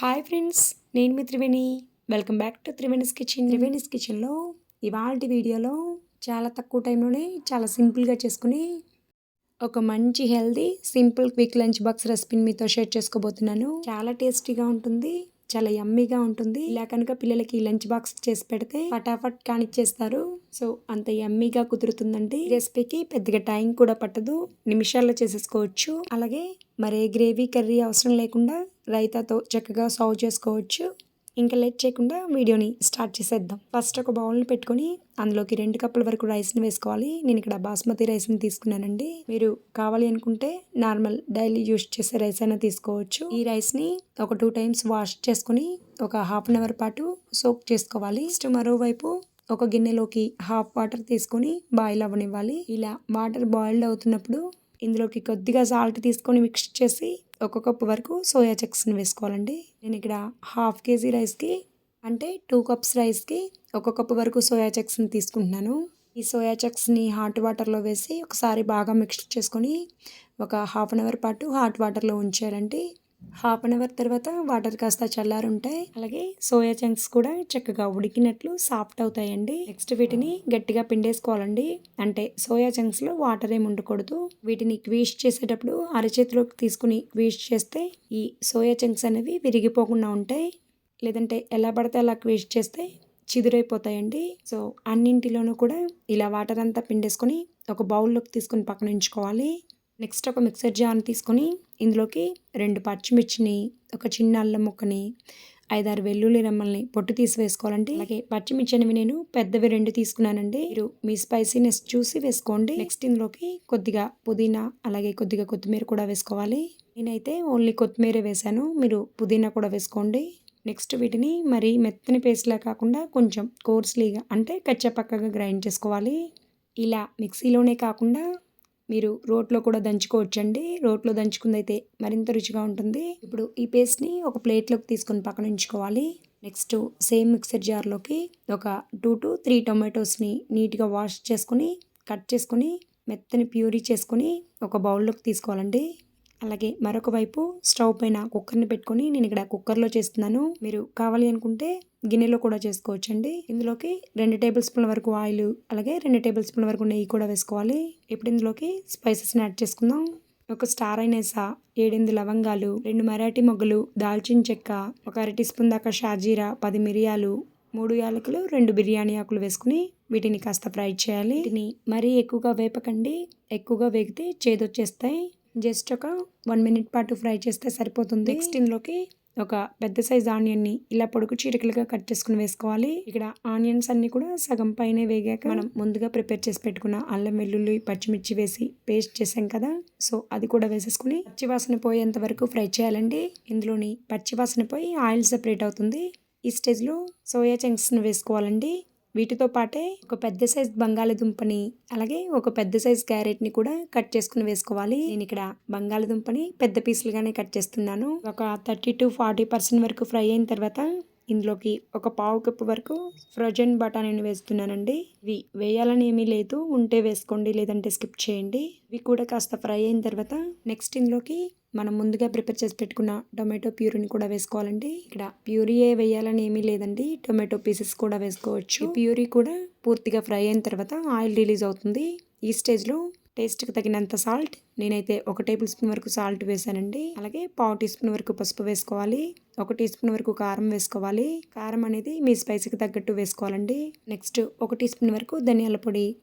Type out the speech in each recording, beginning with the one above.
Hi friends నేను మీ Triveni. Welcome back to Triveni's kitchen Triveni's కిచెన్లో ఇవాళ వీడియోలో చాలా తక్కువ టైంలోనే చాలా సింపుల్గా చేసుకుని ఒక మంచి healthy simple quick lunch box రెసిపీని మీతో షేర్ చేసుకోబోతున్నాను. చాలా టేస్టీగా ఉంటుంది చాలా యమ్మీగా ఉంటుంది. ఇలా కనుక పిల్లలకి లంచ్ బాక్స్ చేసి పెడితే ఫటాఫట్ కానిచ్చేస్తారు. సో అంత యమ్మీగా కుదురుతుందండి. రెసిపీకి పెద్దగా టైం కూడా పట్టదు నిమిషాల్లో చేసేసుకోవచ్చు. అలాగే మరే గ్రేవీ కర్రీ అవసరం లేకుండా రైతాతో చక్కగా సాల్వ్ చేసుకోవచ్చు. ఇంకా లేట్ చేయకుండా వీడియోని స్టార్ట్ చేసేద్దాం. ఫస్ట్ ఒక బౌల్ని పెట్టుకొని అందులోకి రెండు కప్పుల వరకు రైస్ని వేసుకోవాలి. నేను ఇక్కడ బాస్మతి రైస్ని తీసుకున్నానండి. మీరు కావాలి అనుకుంటే నార్మల్ డైలీ యూస్ చేసే రైస్ అయినా తీసుకోవచ్చు. ఈ రైస్ని ఒక టూ టైమ్స్ వాష్ చేసుకుని ఒక హాఫ్ అన్ అవర్ పాటు సోక్ చేసుకోవాలి. నెక్స్ట్ మరోవైపు ఒక గిన్నెలోకి హాఫ్ వాటర్ తీసుకొని బాయిల్ అవ్వనివ్వాలి. ఇలా వాటర్ బాయిల్డ్ అవుతున్నప్పుడు ఇందులోకి కొద్దిగా సాల్ట్ తీసుకొని మిక్స్ చేసి ఒక కప్పు వరకు సోయా చక్స్ని వేసుకోవాలండి. నేను ఇక్కడ హాఫ్ కేజీ రైస్కి అంటే టూ కప్స్ రైస్కి ఒక కప్పు వరకు సోయా చక్స్ని తీసుకుంటున్నాను. ఈ సోయా చక్స్ని హాట్ వాటర్లో వేసి ఒకసారి బాగా మిక్స్ చేసుకొని ఒక హాఫ్ అన్ అవర్ పాటు హాట్ వాటర్లో ఉంచారంటే హాఫ్ అన్ అవర్ తర్వాత వాటర్ కాస్త చల్లారుంటాయి. అలాగే సోయా చంక్స్ కూడా చక్కగా ఉడికినట్లు సాఫ్ట్ అవుతాయండి. నెక్స్ట్ వీటిని గట్టిగా పిండేసుకోవాలండి. అంటే సోయా చంక్స్లో వాటర్ ఏమి ఉండకూడదు వీటిని క్వీష్ చేసేటప్పుడు అరచేతిలోకి తీసుకుని క్వీష్ చేస్తే ఈ సోయా చంక్స్ అనేవి విరిగిపోకుండా ఉంటాయి. లేదంటే ఎలా పడితే అలా క్వీష్ చేస్తే చిదురైపోతాయండి. సో అన్నింటిలోనూ కూడా ఇలా వాటర్ అంతా పిండేసుకొని ఒక బౌల్లోకి తీసుకొని పక్కన ఉంచుకోవాలి. నెక్స్ట్ ఒక మిక్సర్ జార్ని తీసుకొని ఇందులోకి రెండు పచ్చిమిర్చిని ఒక చిన్న అల్లం ముక్కని ఐదారు వెల్లుల్లి రెమ్మల్ని పొట్టు తీసి వేసుకోవాలండి. అలాగే పచ్చిమిర్చి అనేవి నేను పెద్దవి రెండు తీసుకున్నానండి. మీరు మీ స్పైసీనెస్ చూసి వేసుకోండి. నెక్స్ట్ ఇందులోకి కొద్దిగా పుదీనా అలాగే కొద్దిగా కొత్తిమీర కూడా వేసుకోవాలి. నేనైతే ఓన్లీ కొత్తిమీర వేశాను. మీరు పుదీనా కూడా వేసుకోండి. నెక్స్ట్ వీటిని మరి మెత్తని పేస్ట్లా కాకుండా కొంచెం కోర్స్లీగా అంటే కచ్చపక్కగా గ్రైండ్ చేసుకోవాలి. ఇలా మిక్సీలోనే కాకుండా మీరు రోట్లో కూడా దంచుకోవచ్చండి. రోట్లో దంచుకుందైతే మరింత రుచిగా ఉంటుంది. ఇప్పుడు ఈ పేస్ట్ని ఒక ప్లేట్లోకి తీసుకుని పక్కన ఉంచుకోవాలి. నెక్స్ట్ సేమ్ మిక్సర్ జార్లోకి ఒక టూ టు త్రీ టొమాటోస్ని నీట్గా వాష్ చేసుకొని కట్ చేసుకొని మెత్తని ప్యూరీ చేసుకొని ఒక బౌల్లోకి తీసుకోవాలండి. అలాగే మరొక వైపు స్టవ్ పైన కుక్కర్ని పెట్టుకొని నేను ఇక్కడ కుక్కర్లో చేస్తున్నాను. మీరు కావాలి అనుకుంటే గిన్నెలో కూడా చేసుకోవచ్చండి. ఇందులోకి రెండు టేబుల్ స్పూన్ల వరకు ఆయిల్ అలాగే రెండు టేబుల్ స్పూన్ల వరకు నెయ్యి కూడా వేసుకోవాలి. ఇప్పుడు ఇందులోకి స్పైసెస్ని యాడ్ చేసుకుందాం. ఒక స్టార్ అయినేసా ఏడెనిమిది లవంగాలు రెండు మరాఠీ మొగ్గలు దాల్చిన చెక్క ఒక అర టీ స్పూన్ దాకా షాజీరా పది మిరియాలు మూడు యాలకులు రెండు బిర్యానీ ఆకులు వేసుకుని వీటిని కాస్త ఫ్రై చేయాలి. వీటిని మరీ ఎక్కువగా వేపకండి. ఎక్కువగా వేగితే చేదొచ్చేస్తాయి. జస్ట్ ఒక వన్ మినిట్ పాటు ఫ్రై చేస్తే సరిపోతుంది. నెక్స్ట్ ఇందులోకి ఒక పెద్ద సైజ్ ఆనియన్ని ఇలా పొడుగు చీరికలుగా కట్ చేసుకుని వేసుకోవాలి. ఇక్కడ ఆనియన్స్ అన్ని కూడా సగం పైన వేగాక మనం ముందుగా ప్రిపేర్ చేసి పెట్టుకున్న అల్లం వెల్లుల్లి పచ్చిమిర్చి వేసి పేస్ట్ చేసాం కదా. సో అది కూడా వేసేసుకుని పచ్చివాసన పోయేంత వరకు ఫ్రై చేయాలండి. ఇందులోని పచ్చివాసన పోయి ఆయిల్ సెపరేట్ అవుతుంది. ఈ స్టేజ్లో సోయా చంక్స్ని వేసుకోవాలండి. వీటితో పాటే ఒక పెద్ద సైజ్ బంగాళదుంపని అలాగే ఒక పెద్ద సైజ్ క్యారెట్ని కూడా కట్ చేసుకుని వేసుకోవాలి. నేను ఇక్కడ బంగాళదుంపని పెద్ద పీసులుగానే కట్ చేస్తున్నాను. ఒక థర్టీ టు ఫార్టీ పర్సెంట్ వరకు ఫ్రై అయిన తర్వాత ఇందులోకి ఒక పావు కప్పు వరకు ఫ్రోజన్ బఠానీని వేస్తున్నానండి. ఇవి వేయాలని ఏమీ లేదు ఉంటే వేసుకోండి లేదంటే స్కిప్ చేయండి. ఇవి కూడా కాస్త ఫ్రై అయిన తర్వాత నెక్స్ట్ ఇందులోకి మనం ముందుగా ప్రిపేర్ చేసి పెట్టుకున్న టొమాటో ప్యూరీని కూడా వేసుకోవాలండి. ఇక్కడ ప్యూరీయే వేయాలని ఏమీ లేదండి. టొమాటో పీసెస్ కూడా వేసుకోవచ్చు. ప్యూరీ కూడా పూర్తిగా ఫ్రై అయిన తర్వాత ఆయిల్ రిలీజ్ అవుతుంది. ఈ స్టేజ్లో టేస్ట్కి తగినంత సాల్ట్ నేనైతే ఒక టేబుల్ స్పూన్ వరకు సాల్ట్ వేసానండి. అలాగే పావు టీ స్పూన్ వరకు పసుపు వేసుకోవాలి. ఒక టీ స్పూన్ వరకు కారం వేసుకోవాలి. కారం అనేది మీ స్పైసీకి తగ్గట్టు వేసుకోవాలండి. నెక్స్ట్ ఒక టీ స్పూన్ వరకు ధనియాల పొడి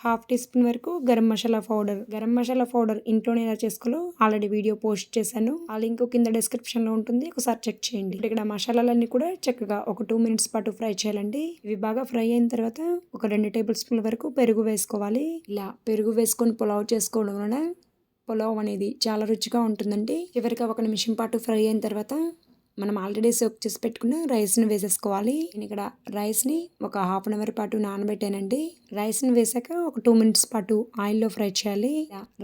హాఫ్ టీ స్పూన్ వరకు గరం మసాలా పౌడర్. గరం మసాలా పౌడర్ ఇంట్లోనే ఎలా చేసుకోలో ఆల్రెడీ వీడియో పోస్ట్ చేశాను. ఆ లింక్ కింద డిస్క్రిప్షన్లో ఉంటుంది. ఒకసారి చెక్ చేయండి. ఇక్కడ మసాలాలన్నీ కూడా చక్కగా ఒక టూ మినిట్స్ పాటు ఫ్రై చేయాలండి. ఇవి బాగా ఫ్రై అయిన తర్వాత ఒక రెండు టేబుల్ స్పూన్ల వరకు పెరుగు వేసుకోవాలి. ఇలా పెరుగు వేసుకొని పులావ్ చేసుకోవడం వలన పులావ్ అనేది చాలా రుచిగా ఉంటుందండి. చివరిగా ఒక నిమిషం పాటు ఫ్రై అయిన తర్వాత మనం ఆల్రెడీ సోక్ చేసి పెట్టుకున్న రైస్ని వేసేసుకోవాలి. నేను ఇక్కడ రైస్ని ఒక హాఫ్ అన్ అవర్ పాటు నానబెట్టానండి. రైస్ని వేసాక ఒక టూ మినిట్స్ పాటు ఆయిల్లో ఫ్రై చేయాలి.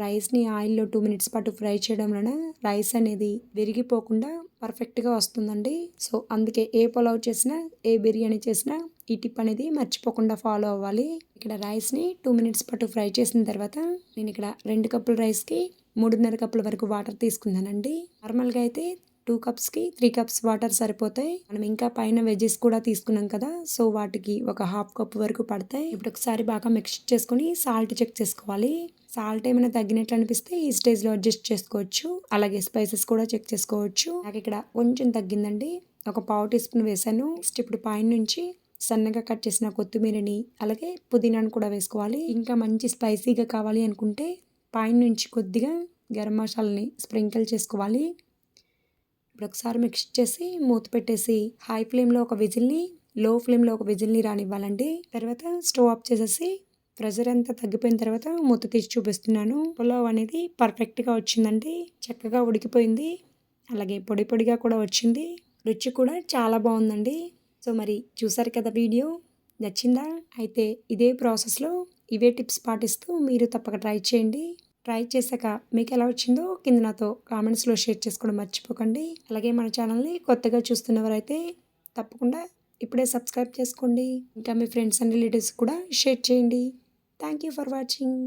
రైస్ని ఆయిల్లో టూ మినిట్స్ పాటు ఫ్రై చేయడం వలన రైస్ అనేది విరిగిపోకుండా పర్ఫెక్ట్గా వస్తుందండి. సో అందుకే ఏ పులావ్ చేసినా ఏ బిర్యానీ చేసినా ఈ టిప్ అనేది మర్చిపోకుండా ఫాలో అవ్వాలి. ఇక్కడ రైస్ని టూ మినిట్స్ పాటు ఫ్రై చేసిన తర్వాత నేను ఇక్కడ రెండు కప్పుల రైస్కి మూడున్నర కప్పుల వరకు వాటర్ తీసుకున్నానండి. నార్మల్గా అయితే టూ కప్స్కి త్రీ కప్స్ వాటర్ సరిపోతాయి. మనం ఇంకా పైన వెజెస్ కూడా తీసుకున్నాం కదా సో వాటికి ఒక హాఫ్ కప్ వరకు పడతాయి. ఇప్పుడు ఒకసారి బాగా మిక్స్ చేసుకొని సాల్ట్ చెక్ చేసుకోవాలి. సాల్ట్ ఏమైనా తగ్గినట్లు అనిపిస్తే ఈ స్టేజ్లో అడ్జస్ట్ చేసుకోవచ్చు. అలాగే స్పైసెస్ కూడా చెక్ చేసుకోవచ్చు. నాకు ఇక్కడ కొంచెం తగ్గిందండి. ఒక పావు టీ స్పూన్ వేసాను. నెక్స్ట్ ఇప్పుడు పైన నుంచి సన్నగా కట్ చేసిన కొత్తిమీరని అలాగే పుదీనాను కూడా వేసుకోవాలి. ఇంకా మంచి స్పైసీగా కావాలి అనుకుంటే పైన నుంచి కొద్దిగా గరం మసాలని స్ప్రింకిల్ చేసుకోవాలి. ఇప్పుడు ఒకసారి మిక్స్ చేసి మూత పెట్టేసి హై ఫ్లేమ్లో ఒక విజిల్ని లో ఫ్లేమ్లో ఒక విజిల్ని రానివ్వాలండి. తర్వాత స్టవ్ ఆఫ్ చేసేసి ప్రెషర్ అంతా తగ్గిపోయిన తర్వాత మూత తీసి చూపిస్తున్నాను. పులావ్ అనేది పర్ఫెక్ట్గా వచ్చిందండి. చక్కగా ఉడికిపోయింది. అలాగే పొడి పొడిగా కూడా వచ్చింది. రుచి కూడా చాలా బాగుందండి. సో మరి చూసారు కదా వీడియో? నచ్చిందా? అయితే ఇదే ప్రాసెస్లో ఇవే టిప్స్ పాటిస్తూ మీరు తప్పక ట్రై చేయండి. ట్రై చేశాక మీకు ఎలా వచ్చిందో కింద నాతో కామెంట్స్లో షేర్ చేసుకోవడం మర్చిపోకండి. అలాగే మన ఛానల్ని కొత్తగా చూస్తున్నవారైతే తప్పకుండా ఇప్పుడే సబ్స్క్రైబ్ చేసుకోండి. ఇంకా మీ ఫ్రెండ్స్ అండ్ రిలేటివ్స్ కూడా షేర్ చేయండి. Thank you for watching.